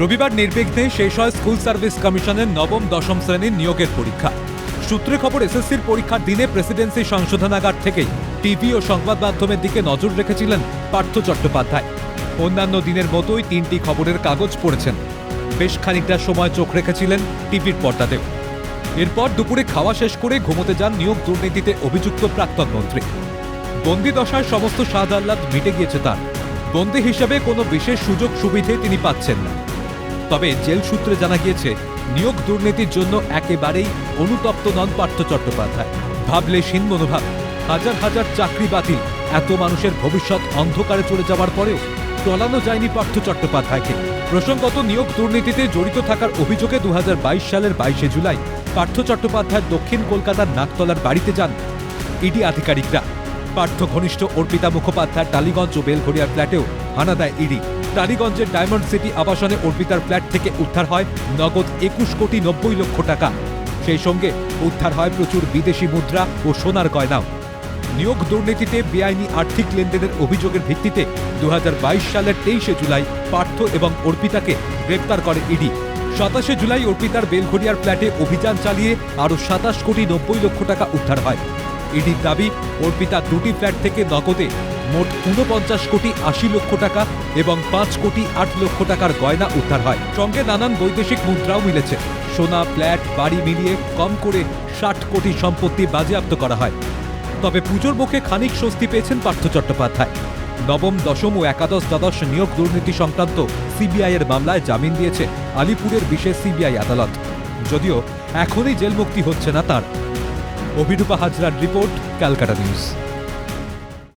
রবিবার নির্বিঘ্নে শেষ হয় স্কুল সার্ভিস কমিশনের নবম, দশম শ্রেণির নিয়োগের পরীক্ষা। সূত্রে খবর, এসএসসির পরীক্ষার দিনে প্রেসিডেন্সি সংশোধনাগার থেকেই টিভি ও সংবাদ মাধ্যমের দিকে নজর রেখেছিলেন পার্থ চট্টোপাধ্যায়। অন্যান্য দিনের মতোই তিনটি খবরের কাগজ পড়েছেন। বেশ খানিকটা সময় চোখ রেখেছিলেন টিভির পর্দাতেও। এরপর দুপুরে খাওয়া শেষ করে ঘুমোতে যান নিয়োগ দুর্নীতিতে অভিযুক্ত প্রাক্তন মন্ত্রী। বন্দি দশায় সমস্ত স্বাদ আহ্লাদ মিটে গিয়েছে তার। বন্দি হিসেবে কোনো বিশেষ সুযোগ সুবিধে তিনি পাচ্ছেন না। তবে জেল সূত্রে জানা গিয়েছে, নিয়োগ দুর্নীতির জন্য একেবারেই অনুতপ্ত নন পার্থ চট্টোপাধ্যায়। ভাবলে হীন মনোভাব, হাজার হাজার চাকরি বাতিল, এত মানুষের ভবিষ্যৎ অন্ধকারে চলে যাওয়ার পরেও টলানো যায়নি পার্থ চট্টোপাধ্যায়কে। প্রসঙ্গত, নিয়োগ দুর্নীতিতে জড়িত থাকার অভিযোগে দু হাজার বাইশ সালের বাইশে জুলাই পার্থ চট্টোপাধ্যায় দক্ষিণ কলকাতার নাকতলার বাড়িতে যান ইডি আধিকারিকরা। পার্থ ঘনিষ্ঠ অর্পিতা মুখোপাধ্যায় টালিগঞ্জ ও বেলঘড়িয়ার ফ্ল্যাটেও হানা দেয় ইডি। টালিগঞ্জের ডায়মন্ড সিটি আবাসনে অর্পিতার ফ্ল্যাট থেকে উদ্ধার হয় নগদ একুশ কোটি নব্বই লক্ষ টাকা। সেই সঙ্গে উদ্ধার হয় প্রচুর বিদেশি মুদ্রা ও সোনার গয়নাও। নিয়োগ দুর্নীতিতে বেআইনি আর্থিক লেনদেনের অভিযোগের ভিত্তিতে দুই হাজার বাইশ সালের তেইশে জুলাই পার্থ এবং অর্পিতাকে গ্রেপ্তার করে ইডি। সাতাশে জুলাই অর্পিতার বেলঘড়িয়ার ফ্ল্যাটে অভিযান চালিয়ে আরও সাতাশ কোটি নব্বই লক্ষ টাকা উদ্ধার হয়। ইডির দাবি, অর্পিতা দুটি ফ্ল্যাট থেকে নগদে মোট ঊনপঞ্চাশ কোটি আশি লক্ষ টাকা এবং পাঁচ কোটি আট লক্ষ টাকার গয়না উদ্ধার হয়। সঙ্গে নানান বৈদেশিক মুদ্রাও মিলেছে। সোনা, ফ্ল্যাট, বাড়ি মিলিয়ে কম করে ষাট কোটি সম্পত্তি বাজেয়াপ্ত করা হয়। তবে পুজোর মুখে খানিক স্বস্তি পেয়েছেন পার্থ চট্টোপাধ্যায়। নবম, দশম ও একাদশ দ্বাদশ নিয়োগ দুর্নীতি সংক্রান্ত সিবিআই এর মামলায় জামিন দিয়েছে আলিপুরের বিশেষ সিবিআই আদালত। যদিও এখনই জেল মুক্তি হচ্ছে না তার। অভিরূপা হাজরার রিপোর্ট, ক্যালকাটা নিউজ।